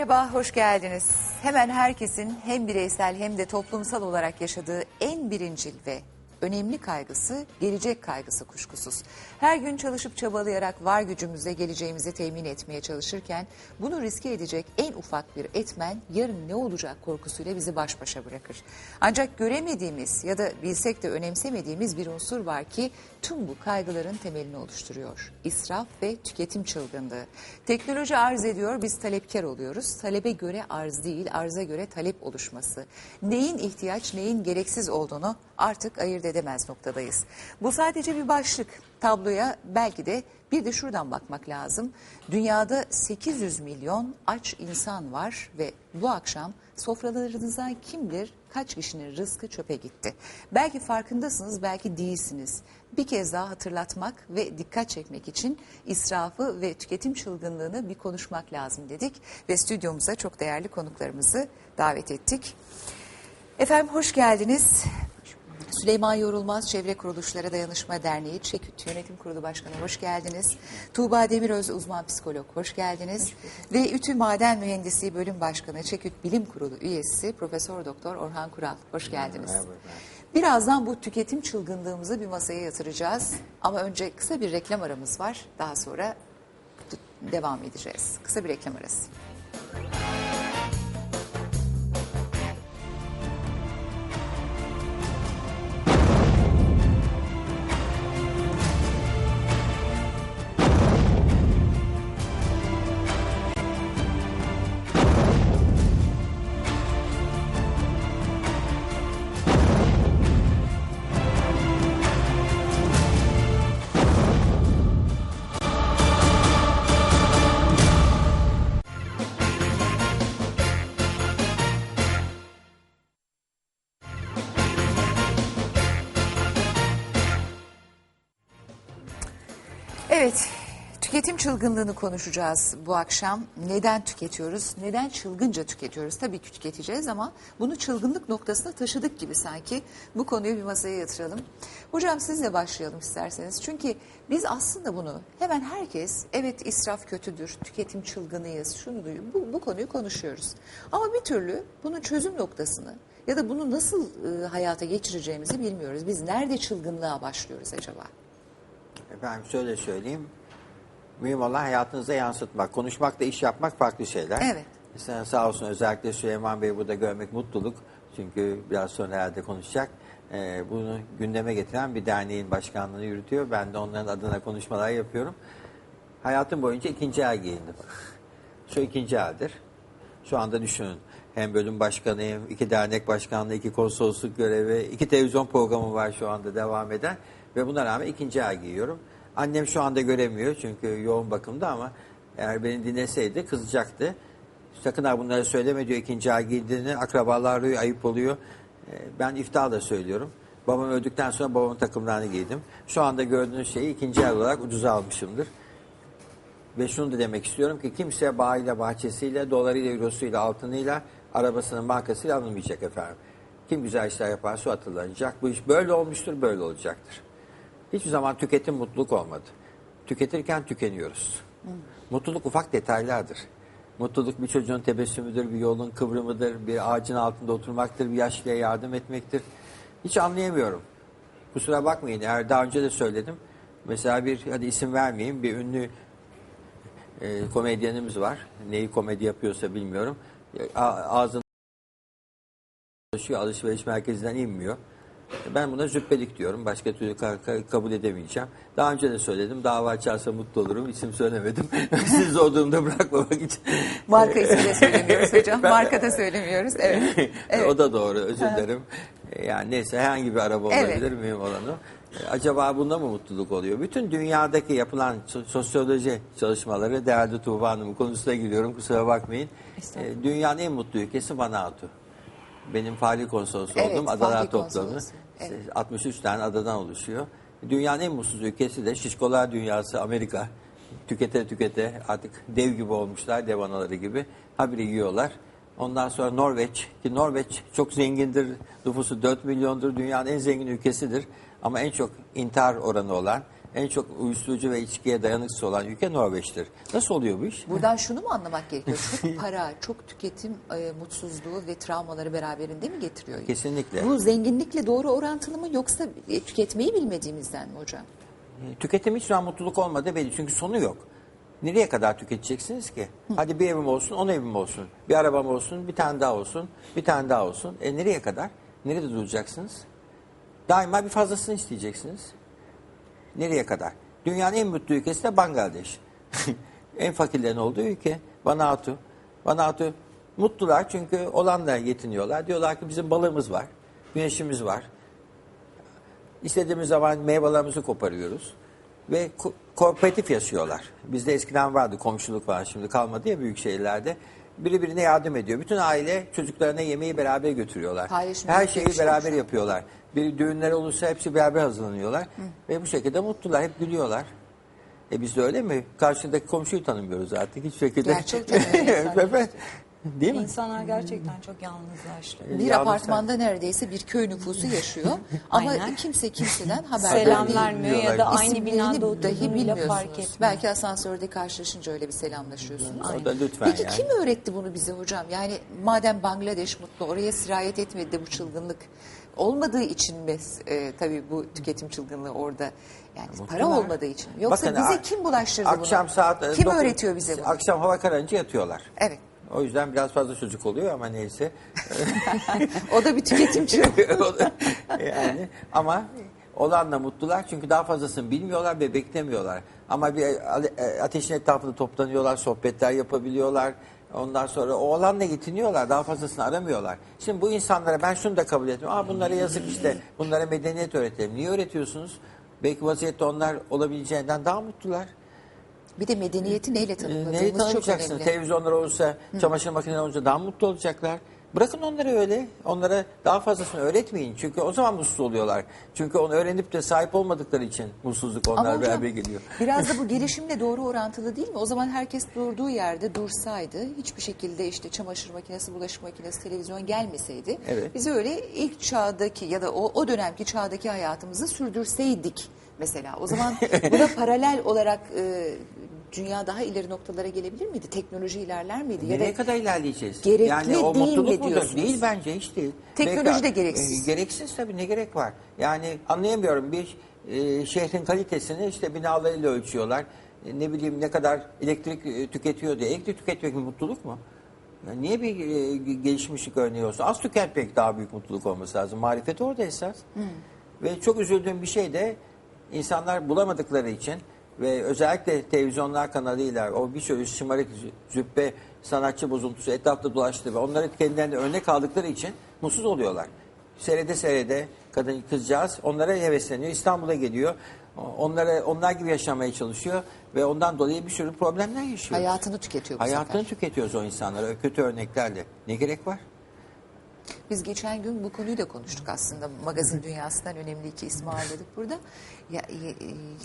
Merhaba, hoş geldiniz. Hemen herkesin hem bireysel hem de toplumsal olarak yaşadığı en birincil ve önemli kaygısı gelecek kaygısı kuşkusuz. Her gün çalışıp çabalayarak var gücümüzle geleceğimizi temin etmeye çalışırken bunu riske edecek en ufak bir etmen yarın ne olacak korkusuyla bizi baş başa bırakır. Ancak göremediğimiz ya da bilsek de önemsemediğimiz bir unsur var ki tüm bu kaygıların temelini oluşturuyor. İsraf ve tüketim çılgınlığı. Teknoloji arz ediyor, biz talepkar oluyoruz. Talebe göre arz değil, arza göre talep oluşması. Neyin ihtiyaç, neyin gereksiz olduğunu artık ayırt edemez noktadayız. Bu sadece bir başlık. Tabloya belki de bir de şuradan bakmak lazım. Dünyada 800 milyon aç insan var ve bu akşam sofralarınıza kim bilir kaç kişinin rızkı çöpe gitti. Belki farkındasınız, belki değilsiniz. Bir kez daha hatırlatmak ve dikkat çekmek için israfı ve tüketim çılgınlığını bir konuşmak lazım dedik ve stüdyomuza çok değerli konuklarımızı davet ettik. Efendim hoş geldiniz. Süleyman Yorulmaz Çevre Kuruluşları Dayanışma Derneği Çeküt Yönetim Kurulu Başkanı hoş geldiniz. Tuğba Demiröz uzman psikolog hoş geldiniz. Ve Ütü Maden Mühendisliği Bölüm Başkanı Çeküt Bilim Kurulu üyesi Profesör Doktor Orhan Kural hoş geldiniz. Birazdan bu tüketim çılgınlığımızı bir masaya yatıracağız. Ama önce kısa bir reklam aramız var. Daha sonra devam edeceğiz. Kısa bir reklam arası. Evet, tüketim çılgınlığını konuşacağız bu akşam. Neden tüketiyoruz? Neden çılgınca tüketiyoruz? Tabii ki tüketeceğiz ama bunu çılgınlık noktasına taşıdık gibi sanki. Bu konuyu bir masaya yatıralım. Hocam sizle başlayalım isterseniz. Çünkü biz aslında bunu hemen herkes evet israf kötüdür, tüketim çılgınıyız, şunu duyuyor. Bu, bu konuyu konuşuyoruz. Ama bir türlü bunun çözüm noktasını ya da bunu nasıl e, hayata geçireceğimizi bilmiyoruz. Biz nerede çılgınlığa başlıyoruz acaba? Efendim şöyle söyleyeyim. Mühim olan hayatınıza yansıtmak. Konuşmak da iş yapmak farklı şeyler. Evet. Mesela sağ olsun özellikle Süleyman Bey'i burada görmek mutluluk. Çünkü biraz sonra herhalde konuşacak. Ee, bunu gündeme getiren bir derneğin başkanlığını yürütüyor. Ben de onların adına konuşmalar yapıyorum. Hayatım boyunca ikinci el giyindim. Şu ikinci eldir. Şu anda düşünün. Hem bölüm başkanıyım, iki dernek başkanlığı, iki konsolosluk görevi, iki televizyon programı var şu anda devam eden. Ve buna rağmen ikinci el giyiyorum. Annem şu anda göremiyor çünkü yoğun bakımda ama eğer beni dinleseydi kızacaktı. Sakın ha bunları söyleme diyor ikinci el giydiğini. Akrabalar ayıp oluyor. Ee, Ben iftiharla söylüyorum. Babam öldükten sonra babamın takımlarını giydim. Şu anda gördüğünüz şeyi ikinci el olarak ucuza almışımdır. Ve şunu da demek istiyorum ki kimse bağıyla, bahçesiyle, dolarıyla, eurosuyla, altınıyla, arabasının markasıyla alınmayacak efendim. Kim güzel işler yaparsa hatırlanacak. Bu iş böyle olmuştur, böyle olacaktır. Hiçbir zaman tüketim mutluluk olmadı. Tüketirken tükeniyoruz. Mutluluk ufak detaylardır. Mutluluk bir çocuğun tebessümüdür, bir yolun kıvrımıdır, bir ağacın altında oturmaktır, bir yaşlıya yardım etmektir. Hiç anlayamıyorum. Kusura bakmayın eğer daha önce de söyledim. Mesela bir, hadi isim vermeyeyim, bir ünlü e, komedyenimiz var. Neyi komedi yapıyorsa bilmiyorum. A- ağzını alışveriş merkezinden inmiyor. Ben buna züppelik diyorum. Başka türlü ka- ka- kabul edemeyeceğim. Daha önce de söyledim. Dava açarsa mutlu olurum. İsim söylemedim. Siz o durumda bırakmamak için. Marka ismi de söylemiyoruz hocam. Marka da söylemiyoruz. Evet. evet. o da doğru. Özür dilerim. Yani neyse herhangi bir araba Evet. olabilir mühim olan o. E, Acaba bunda mı mutluluk oluyor? Bütün dünyadaki yapılan so- sosyoloji çalışmaları, değerli Tuğba Hanım konusuna giriyorum kusura bakmayın. E, Dünyanın en mutlu ülkesi Vanuatu. Benim fahri konsolosu Evet, oldum. Adalar toplamı. evet. 63 tane adadan oluşuyor. Dünyanın en mutsuz ülkesi de şişkolar dünyası Amerika. Tükete tükete artık dev gibi olmuşlar, dev anaları gibi. Habire yiyorlar. Ondan sonra Norveç ki Norveç çok zengindir. Nüfusu 4 milyondur. Dünyanın en zengin ülkesidir. Ama en çok intihar oranı olan en çok uyuşturucu ve içkiye dayanıksız olan ülke Norveç'tir. Nasıl oluyor bu iş? Buradan şunu mu anlamak gerekiyor? Çok para, çok tüketim e, mutsuzluğu ve travmaları beraberinde mi getiriyor? Kesinlikle. Bu zenginlikle doğru orantılı mı yoksa e, tüketmeyi bilmediğimizden mi hocam? Tüketim hiç zaman mutluluk olmadığı belli çünkü sonu yok. Nereye kadar tüketeceksiniz ki? Hadi bir evim olsun, on evim olsun. Bir arabam olsun, bir tane daha olsun, bir tane daha olsun. E nereye kadar? Nerede duracaksınız? Daima bir fazlasını isteyeceksiniz. Nereye kadar? Dünyanın en mutlu ülkesi de Bangladeş. en fakirlerin olduğu ülke. Vanuatu. Vanuatu mutlular çünkü olanla yetiniyorlar. Diyorlar ki bizim balığımız var, güneşimiz var. İstediğimiz zaman meyvelerimizi koparıyoruz. Ve ko- kooperatif yaşıyorlar. Bizde eskiden vardı komşuluk var şimdi kalmadı ya büyük şehirlerde. Biri birine yardım ediyor. Bütün aile çocuklarına yemeği beraber götürüyorlar. Paylaşımcı Her şeyi şey beraber yapıyorlar. Bir düğünler olursa hepsi beraber hazırlanıyorlar. Ve bu şekilde mutlular. Hep gülüyorlar. E biz de öyle mi? Karşıdaki komşuyu tanımıyoruz artık hiç şekilde. Gerçekten öyle. evet. Değil mi? İnsanlar gerçekten çok yalnızlaştı. Bir Yalnız apartmanda neredeyse bir köy nüfusu yaşıyor. Ama Aynen. kimse kimseden haberdar Selam değil. vermiyor ya da aynı İsimlerini binada dahi bilmiyorsunuz. fark etmiyor. Belki asansörde karşılaşınca öyle bir selamlaşıyorsunuz. O da lütfen Peki yani. kim öğretti bunu bize hocam? Yani madem Bangladeş mutlu oraya sirayet etmedi de bu çılgınlık olmadığı için mi e, tabii bu tüketim çılgınlığı orada yani para olmadığı için? Yoksa Bakın, bize a- kim bulaştırdı akşam bunu? saat e, kim dokuz- öğretiyor bize bunu? Akşam hava kararınca yatıyorlar. Evet. O yüzden biraz fazla çocuk oluyor ama neyse. O da bir tüketim yani ama olanla mutlular çünkü daha fazlasını bilmiyorlar ve beklemiyorlar. Ama bir e, ateşin etrafında toplanıyorlar, sohbetler yapabiliyorlar. Ondan sonra o olanla yetiniyorlar. Daha fazlasını aramıyorlar. Şimdi bu insanlara ben şunu da kabul etmiyorum. Aa bunlara yazık işte. Bunlara medeniyet öğretelim. Niye öğretiyorsunuz? Belki vaziyette onlar olabileceğinden daha mutlular. Bir de medeniyeti neyle Ee, tanımladığımız Neyi çok tanımayacaksınız? önemli. Televizyonlar olursa, çamaşır makineleri olunca daha mutlu olacaklar. Bırakın onları öyle. Onlara daha fazlasını öğretmeyin. Çünkü o zaman mutsuz oluyorlar. Çünkü onu öğrenip de sahip olmadıkları için mutsuzluk Ama onlar hocam beraber geliyor. biraz da bu gelişimle doğru orantılı değil mi? O zaman herkes durduğu yerde dursaydı, hiçbir şekilde işte çamaşır makinesi, bulaşık makinesi, televizyon gelmeseydi, Evet. biz öyle ilk çağdaki ya da o, o dönemki çağdaki hayatımızı sürdürseydik mesela. O zaman buna paralel olarak e, dünya daha ileri noktalara gelebilir miydi? Teknoloji ilerler miydi? Ya Nereye da kadar ilerleyeceğiz? Gerekli yani o değil mutluluk mi diyorsunuz? Değil bence hiç değil. Teknoloji Belki- de gereksiz. E, gereksiz tabii ne gerek var? Yani anlayamıyorum bir e, şehrin kalitesini işte binalarıyla ölçüyorlar. E, ne bileyim ne kadar elektrik e, tüketiyor diye. Elektrik tüketmek bir mutluluk mu? Ya niye bir e, gelişmişlik örneği olsun? Az tüketmek daha büyük mutluluk olması lazım. Marifet orada esas. Ve çok üzüldüğüm bir şey de insanlar bulamadıkları için ve özellikle televizyonlar kanalıyla o bir sürü şımarık zü- züppe sanatçı bozuntusu etrafta dolaştı ve onları kendilerine örnek aldıkları için mutsuz oluyorlar. Seyrede seyrede kadın kızcağız onlara hevesleniyor. İstanbul'a geliyor. Onlara onlar gibi yaşamaya çalışıyor ve ondan dolayı bir sürü problemler yaşıyor. hayatını tüketiyor bu Hayatını sefer. tüketiyoruz o insanlara kötü örneklerle. Ne gerek var? Biz geçen gün bu konuyu da konuştuk aslında. Magazin dünyasından önemli iki ismi ağırladık burada. Ya, e,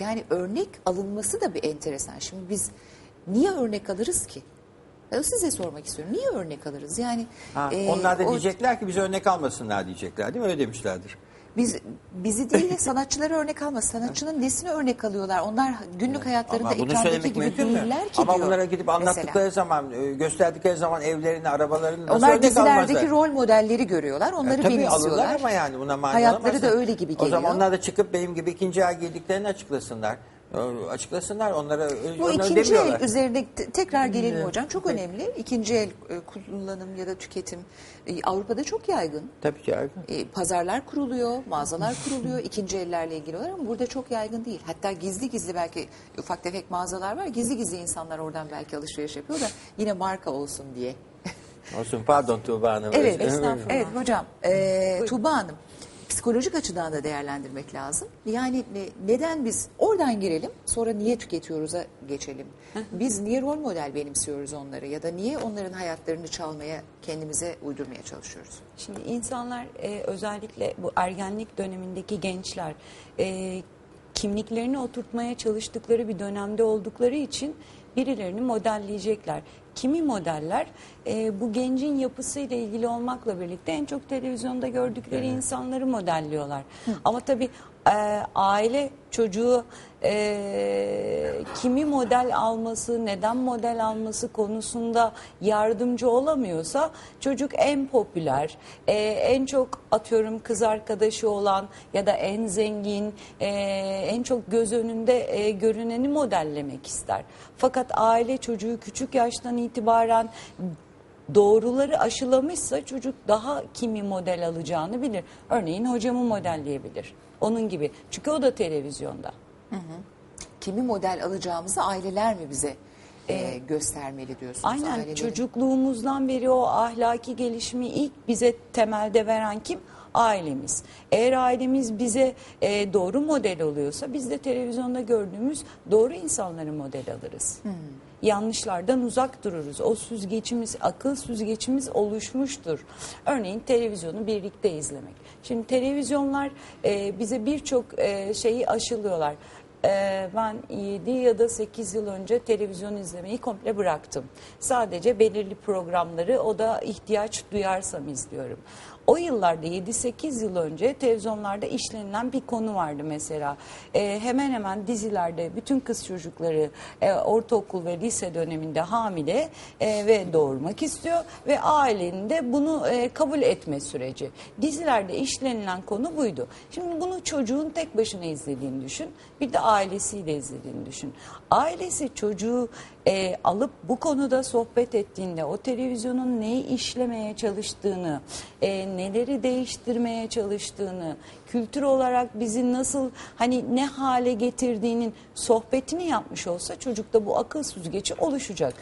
yani örnek alınması da bir enteresan. Şimdi biz niye örnek alırız ki? Ben size sormak istiyorum. Niye örnek alırız? Yani Ha, e, onlar da o- diyecekler ki bize örnek almasınlar diyecekler değil mi? Öyle demişlerdir. Biz bizi değil de sanatçıları örnek almaz. Sanatçının nesini örnek alıyorlar? Onlar günlük hayatlarında Ama bunu ekrandaki söylemek gibi mümkün mü? değiller ki Ama diyor. bunlara gidip mesela. anlattıkları zaman, e, gösterdikleri zaman evlerini, arabalarını nasıl Onlar örnek dizilerdeki almazlar? rol modelleri görüyorlar. Onları E, tabii benimsiyorlar. alırlar ama yani buna mani Hayatları da öyle gibi O zaman geliyor. onlar da çıkıp benim gibi ikinci el giydiklerini açıklasınlar. E, Açıklasınlar onlara. Bu onları ikinci demiyorlar. el üzerine te- tekrar gelelim hocam. Çok önemli. İkinci el e, kullanım ya da tüketim e, Avrupa'da çok yaygın. Tabii ki yaygın. E, Pazarlar kuruluyor, mağazalar kuruluyor ikinci ellerle ilgili olarak ama burada çok yaygın değil. Hatta gizli gizli belki ufak tefek mağazalar var. Gizli gizli insanlar oradan belki alışveriş yapıyor da yine marka olsun diye. Olsun pardon Tuğba Hanım. Evet, estağfurullah. evet hocam. E, Tuğba Hanım, psikolojik açıdan da değerlendirmek lazım. Yani ne- neden biz oradan girelim, sonra niye tüketiyoruz'a geçelim. Biz niye rol model benimsiyoruz onları ya da niye onların hayatlarını çalmaya, kendimize uydurmaya çalışıyoruz? Şimdi insanlar e, özellikle bu ergenlik dönemindeki gençler e, kimliklerini oturtmaya çalıştıkları bir dönemde oldukları için birilerini modelleyecekler. Kimi modeller e, bu gencin yapısıyla ilgili olmakla birlikte en çok televizyonda gördükleri insanları modelliyorlar. Ama tabii e, aile çocuğu e, kimi model alması, neden model alması konusunda yardımcı olamıyorsa çocuk en popüler, e, en çok atıyorum kız arkadaşı olan ya da en zengin, e, en çok göz önünde e, görüneni modellemek ister. Fakat aile çocuğu küçük yaştan itibaren doğruları aşılamışsa çocuk daha kimi model alacağını bilir. Örneğin hocamı modelleyebilir. Onun gibi. Çünkü o da televizyonda. Kimi model alacağımızı aileler mi bize e, göstermeli diyorsunuz? Aynen Ailelerin. çocukluğumuzdan beri o ahlaki gelişimi ilk bize temelde veren kim? Ailemiz. Eğer ailemiz bize e, doğru model oluyorsa biz de televizyonda gördüğümüz doğru insanları model alırız. Yanlışlardan uzak dururuz. O süzgecimiz, akıl süzgecimiz oluşmuştur. Örneğin televizyonu birlikte izlemek. Şimdi televizyonlar e, bize birçok e, şeyi aşılıyorlar. Ee, ben 7 ya da 8 yıl önce televizyon izlemeyi komple bıraktım. Sadece belirli programları o da ihtiyaç duyarsam izliyorum. O yıllarda 7-8 yıl önce televizyonlarda işlenilen bir konu vardı mesela. Ee, hemen hemen dizilerde bütün kız çocukları e, ortaokul ve lise döneminde hamile e, ve doğurmak istiyor ve ailenin de bunu e, kabul etme süreci. Dizilerde işlenilen konu buydu. Şimdi bunu çocuğun tek başına izlediğini düşün. Bir de ailesiyle izlediğini düşün. Ailesi çocuğu e, alıp bu konuda sohbet ettiğinde o televizyonun neyi işlemeye çalıştığını, e, neleri değiştirmeye çalıştığını, kültür olarak bizi nasıl hani ne hale getirdiğinin sohbetini yapmış olsa çocukta bu akıl süzgeci oluşacak.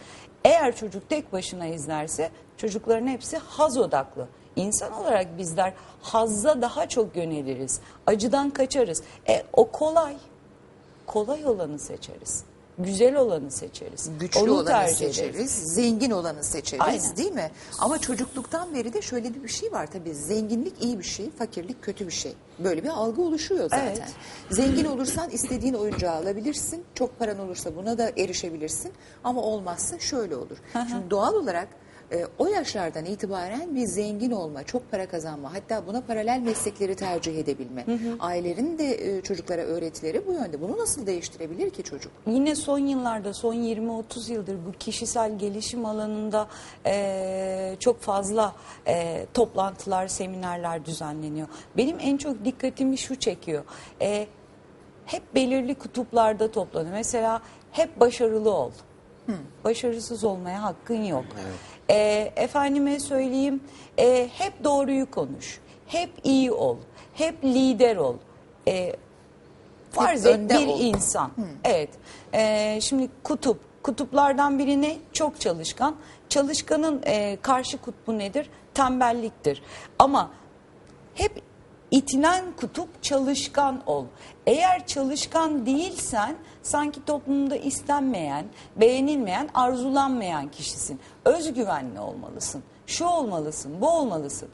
Eğer çocuk tek başına izlerse çocukların hepsi haz odaklı. İnsan olarak bizler hazza daha çok yöneliriz. Acıdan kaçarız. E, o kolay. Kolay olanı seçeriz. Güzel olanı seçeriz. Güçlü Onu olanı tercih seçeriz, zengin olanı seçeriz Aynen. değil mi? Ama çocukluktan beri de şöyle bir şey var tabii. Zenginlik iyi bir şey, fakirlik kötü bir şey. Böyle bir algı oluşuyor zaten. Evet. Zengin olursan istediğin oyuncağı alabilirsin. Çok paran olursa buna da erişebilirsin. Ama olmazsa şöyle olur. Şimdi doğal olarak e, o yaşlardan itibaren bir zengin olma, çok para kazanma, hatta buna paralel meslekleri tercih edebilme. Ailelerin de e, çocuklara öğretileri bu yönde. Bunu nasıl değiştirebilir ki çocuk? Yine son yıllarda, son 20-30 yıldır bu kişisel gelişim alanında eee, çok fazla eee, toplantılar, seminerler düzenleniyor. Benim en çok dikkatimi şu çekiyor. Eee, hep belirli kutuplarda toplanıyor. Mesela hep başarılı ol. Başarısız olmaya hakkın yok. Eee, efendime söyleyeyim, eee, hep doğruyu konuş. Hep iyi ol. Hep lider ol. Eee Farz et önde bir ol. insan. Evet. Ee, şimdi kutup. Kutuplardan biri ne? Çok çalışkan. Çalışkanın e, karşı kutbu nedir? Tembelliktir. Ama hep itilen kutup çalışkan ol. Eğer çalışkan değilsen sanki toplumda istenmeyen, beğenilmeyen, arzulanmayan kişisin. Özgüvenli olmalısın. Şu olmalısın, bu olmalısın.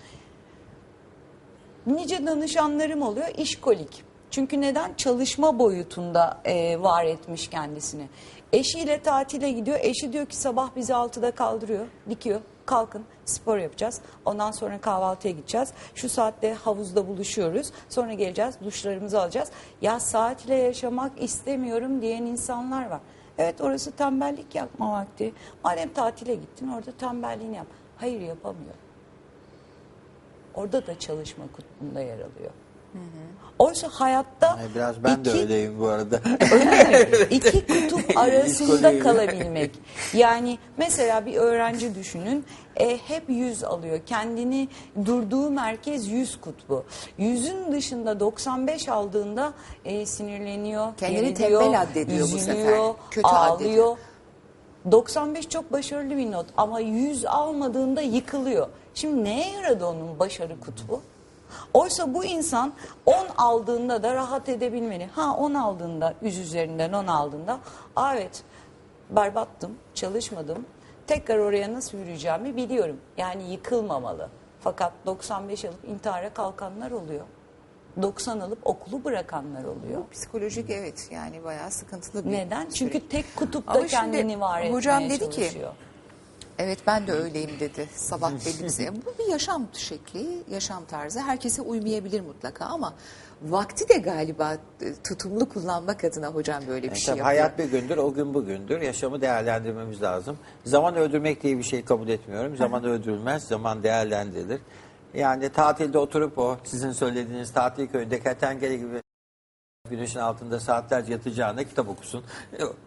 Nice danışanlarım oluyor işkolik. Çünkü neden? Çalışma boyutunda e, var etmiş kendisini. Eşiyle tatile gidiyor. Eşi diyor ki sabah bizi altıda kaldırıyor, dikiyor. Kalkın spor yapacağız. Ondan sonra kahvaltıya gideceğiz. Şu saatte havuzda buluşuyoruz. Sonra geleceğiz duşlarımızı alacağız. Ya saatle yaşamak istemiyorum diyen insanlar var. Evet orası tembellik yapma vakti. Madem tatile gittin orada tembelliğini yap. Hayır yapamıyor. Orada da çalışma kutbunda yer alıyor. Oysa hayatta Ay, Biraz ben de iki- öyleyim bu arada. Öyle mi? İki kutup arasında kalabilmek. Yani mesela bir öğrenci düşünün e, hep yüz alıyor. Kendini durduğu merkez yüz kutbu. Yüzün dışında 95 aldığında e, sinirleniyor, Kendini geriliyor, tembel addediyor bu sefer. üzülüyor, Kötü ağlıyor. addediyor. 95 çok başarılı bir not ama 100 almadığında yıkılıyor. Şimdi neye yaradı onun başarı kutbu? Oysa bu insan 10 aldığında da rahat edebilmeli. Ha 10 aldığında 100 üzerinden 10 aldığında "Aa, evet berbattım çalışmadım tekrar oraya nasıl yürüyeceğimi biliyorum. Yani yıkılmamalı. Fakat 95 alıp intihara kalkanlar oluyor. 90 alıp okulu bırakanlar oluyor. Psikolojik evet yani bayağı sıkıntılı bir Neden? Çünkü süreç. tek kutupta Ama şimdi kendini var etmeye hocam dedi ki. Evet ben de öyleyim dedi sabah şey. Bu bir yaşam şekli, yaşam tarzı. Herkese uymayabilir mutlaka ama vakti de galiba e, tutumlu kullanmak adına hocam böyle bir Yani şey yapıyor. hayat bir gündür, o gün bugündür. Yaşamı değerlendirmemiz lazım. Zaman öldürmek diye bir şey kabul etmiyorum. Zaman öldürülmez, zaman değerlendirilir. Yani tatilde oturup o sizin söylediğiniz tatil köyünde kertenkele gibi güneşin altında saatlerce yatacağına kitap okusun.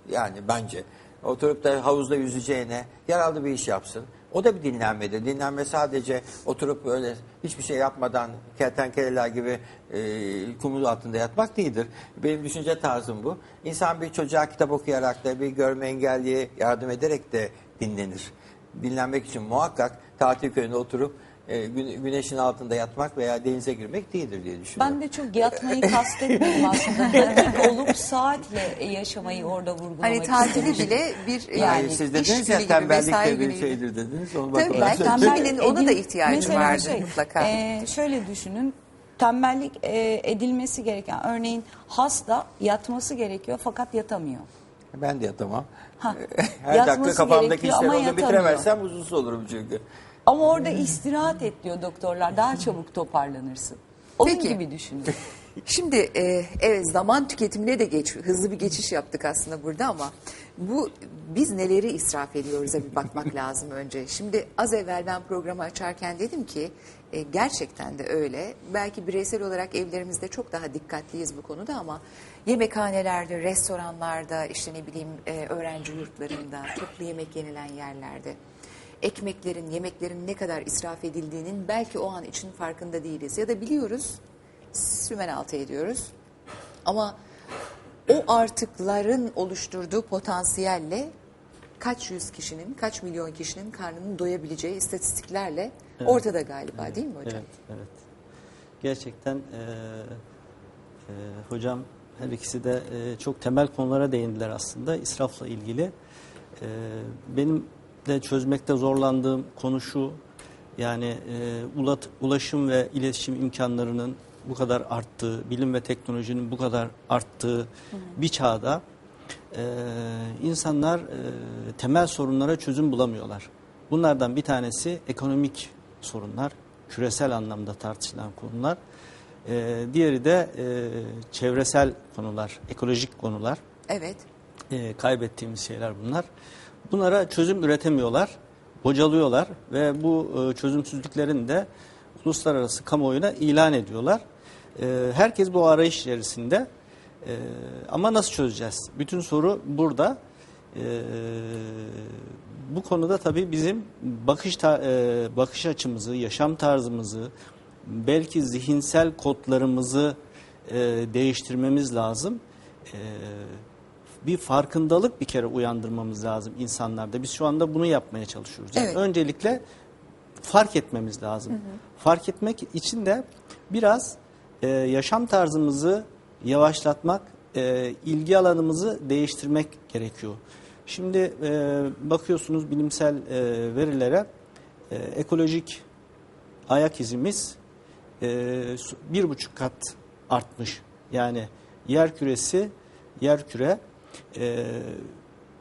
Yani bence. Oturup da havuzda yüzeceğine yararlı bir iş yapsın. O da bir dinlenmedir. Dinlenme sadece oturup böyle hiçbir şey yapmadan kertenkeleler gibi e, kumun altında yatmak değildir. Benim düşünce tarzım bu. İnsan bir çocuğa kitap okuyarak da bir görme engelliye yardım ederek de dinlenir. Dinlenmek için muhakkak tatil köyünde oturup e, güne- güneşin altında yatmak veya denize girmek değildir diye düşünüyorum. Ben de çok yatmayı kastetmiyorum aslında. Olup saatle yaşamayı orada vurgulamak Hani tatili istemiştim. bile bir Yani yani, siz iş dediniz günü ya gibi, tembellik mesai de bir şeydir dediniz. Onu Tabii, bakın. belki Tembel kiminin ona da edil- ihtiyacı Mesela vardır şey, mutlaka. e, şöyle düşünün. Tembellik e, edilmesi gereken örneğin hasta yatması gerekiyor fakat yatamıyor. Ben de yatamam. Ha, Her yatması dakika kafamdaki gerekiyor işleri ama yatamıyor. bitiremezsem huzursuz olurum çünkü. Ama orada istirahat et diyor doktorlar. Daha çabuk toparlanırsın. Onun Peki. gibi düşünün. Şimdi e, evet zaman tüketimine de geç, hızlı bir geçiş yaptık aslında burada ama bu biz neleri israf ediyoruz'a bir bakmak lazım önce. Şimdi az evvel ben programı açarken dedim ki e, gerçekten de öyle. Belki bireysel olarak evlerimizde çok daha dikkatliyiz bu konuda ama yemekhanelerde, restoranlarda, işte ne bileyim e, öğrenci yurtlarında, toplu yemek yenilen yerlerde ekmeklerin, yemeklerin ne kadar israf edildiğinin belki o an için farkında değiliz. Ya da biliyoruz, sümen altı ediyoruz. Ama o artıkların oluşturduğu potansiyelle kaç yüz kişinin, kaç milyon kişinin karnının doyabileceği istatistiklerle ortada galiba değil mi hocam? Evet, evet. Gerçekten e, e, hocam her ikisi de e, çok temel konulara değindiler aslında israfla ilgili. E, benim de çözmekte zorlandığım konu şu, yani e, ulat, ulaşım ve iletişim imkanlarının bu kadar arttığı, bilim ve teknolojinin bu kadar arttığı bir çağda e, insanlar e, temel sorunlara çözüm bulamıyorlar. Bunlardan bir tanesi ekonomik sorunlar, küresel anlamda tartışılan konular. E, diğeri de e, çevresel konular, ekolojik konular. Evet. E, kaybettiğimiz şeyler bunlar. Bunlara çözüm üretemiyorlar, bocalıyorlar ve bu e, çözümsüzlüklerini de uluslararası kamuoyuna ilan ediyorlar. E, herkes bu arayış içerisinde. E, ama nasıl çözeceğiz? Bütün soru burada. Bu konuda tabii bizim bakış bakış açımızı, yaşam tarzımızı, belki zihinsel kodlarımızı değiştirmemiz lazım. E, bir farkındalık bir kere uyandırmamız lazım insanlarda. Biz şu anda bunu yapmaya çalışıyoruz. Yani Evet. Öncelikle fark etmemiz lazım. Fark etmek için de biraz e, yaşam tarzımızı yavaşlatmak, e, ilgi alanımızı değiştirmek gerekiyor. Şimdi e, bakıyorsunuz bilimsel e, verilere e, ekolojik ayak izimiz e, bir buçuk kat artmış. Yani yer küresi, yer küre e,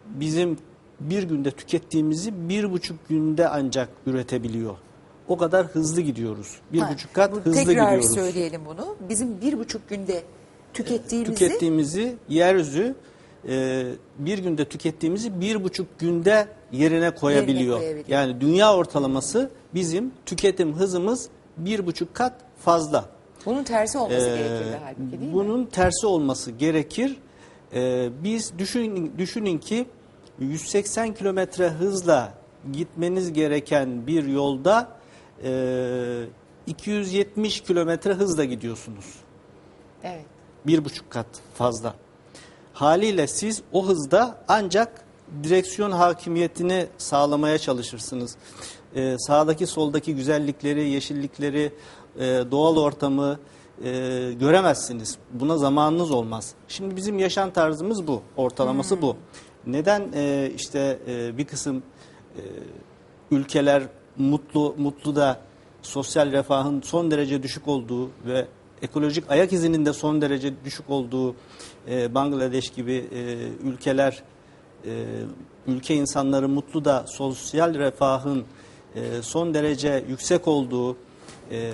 bizim bir günde tükettiğimizi bir buçuk günde ancak üretebiliyor. O kadar hızlı gidiyoruz. Bir Ha, buçuk kat bu- hızlı Tekrar gidiyoruz. söyleyelim bunu. Bizim bir buçuk günde tükettiğimizi Tükettiğimizi yeryüzü e, bir günde tükettiğimizi bir buçuk günde yerine koyabiliyor. koyabiliyor. Yani dünya ortalaması bizim tüketim hızımız bir buçuk kat fazla. bunun tersi olması Ee, gerekirdi halbuki değil mi? bunun tersi olması gerekir. Ee, biz düşünün, düşünün ki 180 kilometre hızla gitmeniz gereken bir yolda e, 270 kilometre hızla gidiyorsunuz. Evet. Bir buçuk kat fazla. Haliyle siz o hızda ancak direksiyon hakimiyetini sağlamaya çalışırsınız. Ee, sağdaki soldaki güzellikleri, yeşillikleri, e, doğal ortamı e, göremezsiniz. Buna zamanınız olmaz. Şimdi bizim yaşam tarzımız bu, ortalaması bu. Neden e, işte e, bir kısım e, ülkeler mutlu mutlu da sosyal refahın son derece düşük olduğu ve ekolojik ayak izinin de son derece düşük olduğu e, Bangladeş gibi e, ülkeler e, ülke insanları mutlu da sosyal refahın e, son derece yüksek olduğu e,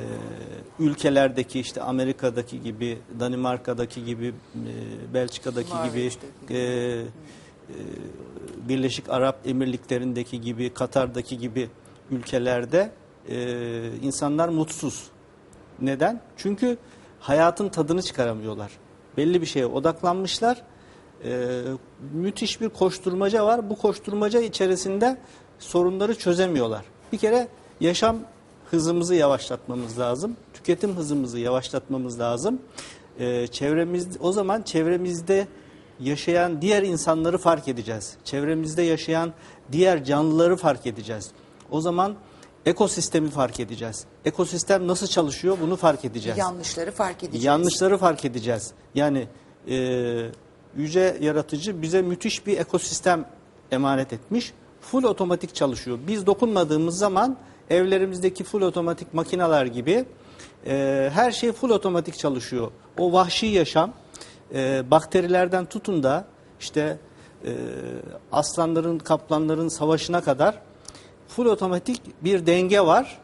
ülkelerdeki işte Amerika'daki gibi, Danimarka'daki gibi, e, Belçika'daki gibi, e, e, Birleşik Arap Emirlikleri'ndeki gibi, Katar'daki gibi ülkelerde e, insanlar mutsuz. Neden? Çünkü hayatın tadını çıkaramıyorlar. Belli bir şeye odaklanmışlar. E, müthiş bir koşturmaca var. Bu koşturmaca içerisinde sorunları çözemiyorlar. Bir kere yaşam hızımızı yavaşlatmamız lazım. Tüketim hızımızı yavaşlatmamız lazım. E, çevremiz o zaman çevremizde yaşayan diğer insanları fark edeceğiz. Çevremizde yaşayan diğer canlıları fark edeceğiz. O zaman ekosistemi fark edeceğiz. Ekosistem nasıl çalışıyor bunu fark edeceğiz. Yanlışları fark edeceğiz. Yanlışları fark edeceğiz. Yani e, yüce yaratıcı bize müthiş bir ekosistem emanet etmiş. Full otomatik çalışıyor. Biz dokunmadığımız zaman evlerimizdeki full otomatik makineler gibi e, her şey full otomatik çalışıyor. O vahşi yaşam e, bakterilerden tutun da işte e, aslanların, kaplanların savaşına kadar full otomatik bir denge var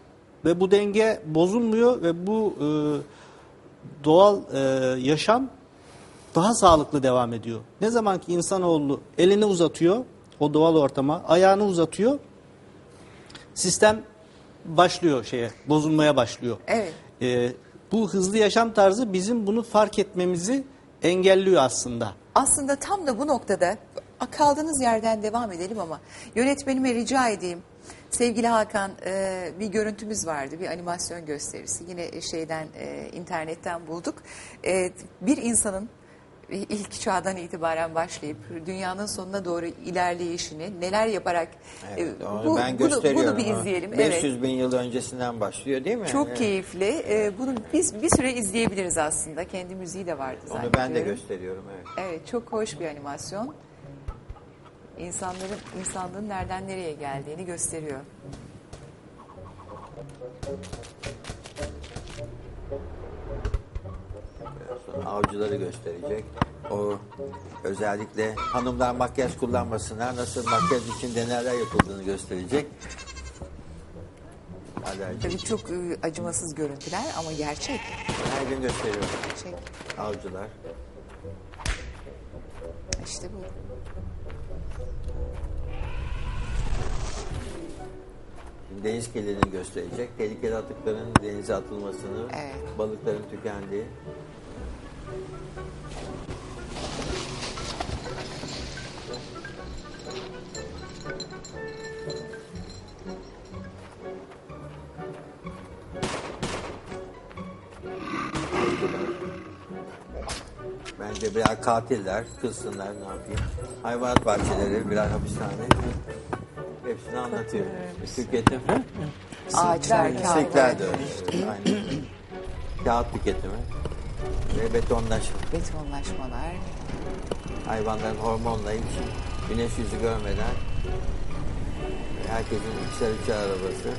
ve bu denge bozulmuyor ve bu e, doğal e, yaşam daha sağlıklı devam ediyor. Ne zaman ki insanoğlu elini uzatıyor o doğal ortama, ayağını uzatıyor, sistem başlıyor şeye, bozulmaya başlıyor. Evet. E, bu hızlı yaşam tarzı bizim bunu fark etmemizi engelliyor aslında. Aslında tam da bu noktada kaldığınız yerden devam edelim ama yönetmenime rica edeyim. Sevgili Hakan e, bir görüntümüz vardı bir animasyon gösterisi yine şeyden e, internetten bulduk. E, bir insanın ilk çağdan itibaren başlayıp dünyanın sonuna doğru ilerleyişini neler yaparak Evet, e, bu- ben bunu, gösteriyorum. bunu bir izleyelim. 500 evet. bin yıl öncesinden başlıyor değil mi? Çok Evet. keyifli. E, bunu biz bir süre izleyebiliriz aslında. Kendi müziği de vardı Onu ben de gösteriyorum evet. Evet çok hoş bir animasyon. İnsanların insanlığın nereden nereye geldiğini gösteriyor. Sonra avcıları gösterecek. O özellikle hanımlar makyaj kullanmasınlar. Nasıl makyaj için neler yapıldığını gösterecek. Alerji. Tabii çok e, acımasız görüntüler ama gerçek. Her gün gösteriyorum. Gerçek. Avcılar. İşte bu. Deniz kirliliğini gösterecek. Tehlikeli atıkların denize atılmasını, Evet. balıkların tükendiği. Bence birer katiller, kızsınlar ne yapayım. Hayvanat bahçeleri, birer hapishane. Hepsini anlatıyor. Tüketim. Ağaçlar, kağıtlar. Kağıt tüketimi ve betonlaşma. betonlaşmalar. Hayvanların hormonla hiç güneş yüzü görmeden herkesin ikişer üçer arabası.